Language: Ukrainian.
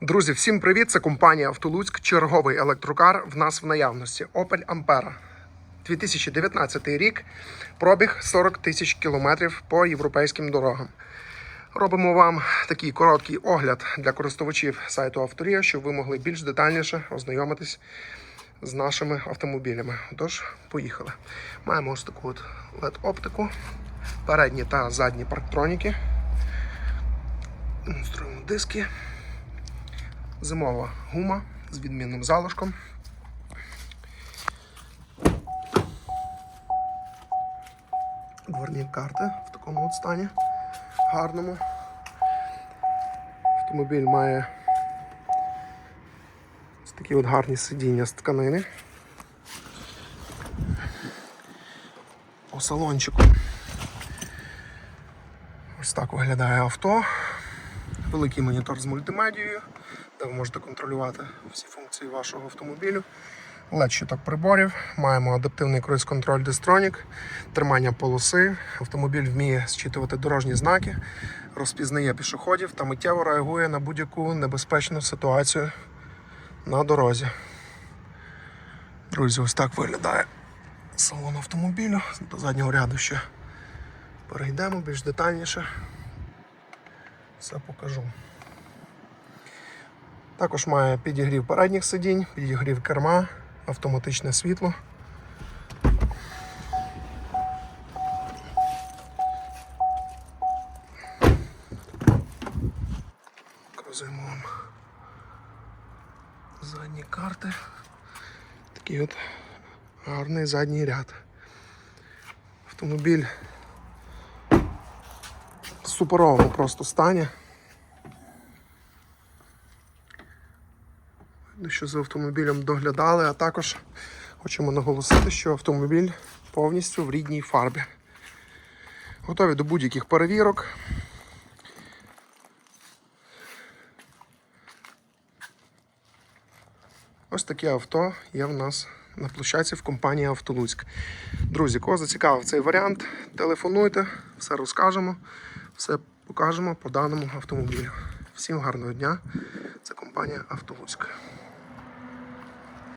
Друзі, всім привіт! Це компанія Автолуцьк. Черговий електрокар в нас в наявності. Opel Ampera. 2019 рік. Пробіг 40 тисяч кілометрів по європейським дорогам. Робимо вам такий короткий огляд для користувачів сайту Авторія, щоб ви могли більш детальніше ознайомитись з нашими автомобілями. Тож, поїхали. Маємо ось таку от LED-оптику, передні та задні парктроніки, інструменти диски. Зимова гума з відмінним залишком. Дворні карти в такому от стані гарному. Автомобіль має ось такі от гарні сидіння з тканини. По салончику. Ось так виглядає авто. Великий монітор з мультимедією, де ви можете контролювати всі функції вашого автомобілю. LED щиток приборів, маємо адаптивний круїз-контроль Distronic, тримання полоси. Автомобіль вміє зчитувати дорожні знаки, розпізнає пішоходів та миттєво реагує на будь-яку небезпечну ситуацію на дорозі. Друзі, ось так виглядає салон автомобілю. До заднього ряду ще перейдемо більш детальніше все покажу. Також має підігрів передніх сидінь, підігрів керма, автоматичне світло. Показуємо вам задні карти. Такий от гарний задній ряд. Автомобіль суперовому просто стані. Що за автомобілем доглядали, а також хочемо наголосити, що автомобіль повністю в рідній фарбі. Готові до будь-яких перевірок. Ось таке авто є в нас на площадці в компанії Автолуцьк. Друзі, кого зацікавив цей варіант, телефонуйте, все розкажемо, все покажемо по даному автомобілю. Всім гарного дня. Це компанія Автолуцьк.